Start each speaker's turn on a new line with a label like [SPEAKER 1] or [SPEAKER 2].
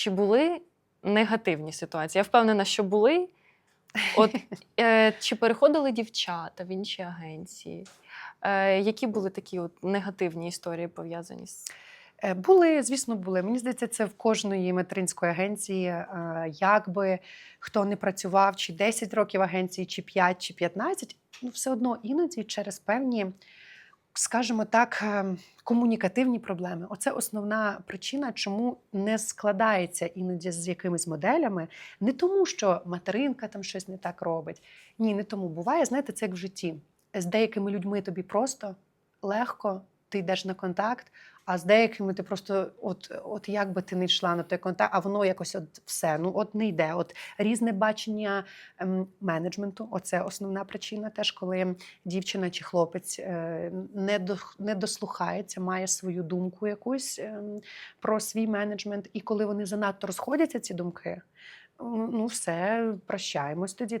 [SPEAKER 1] чи були негативні ситуації? Я впевнена, що були. От е, чи переходили дівчата в інші агенції? Е, які були такі от негативні історії пов'язані з
[SPEAKER 2] Е, Були, звісно, були. Мені здається, це в кожної материнської агенції. е, Як би хто не працював, чи 10 років агенції, чи 5, чи 15, ну все одно іноді через певні, скажімо так, е, комунікативні проблеми. Оце основна причина, чому не складається іноді з якимись моделями. Не тому, що материнка там щось не так робить. Ні, не тому. Буває, знаєте, це як в житті. З деякими людьми тобі просто легко, ти йдеш на контакт. А з деякими ти просто, от, от як би ти не йшла на той контакт, а воно якось от все, ну от не йде. От різне бачення ем, менеджменту. Оце основна причина, теж коли дівчина чи хлопець е, не, до, не дослухається, має свою думку якусь ем, про свій менеджмент. І коли вони занадто розходяться, ці думки, ну все, прощаємось тоді.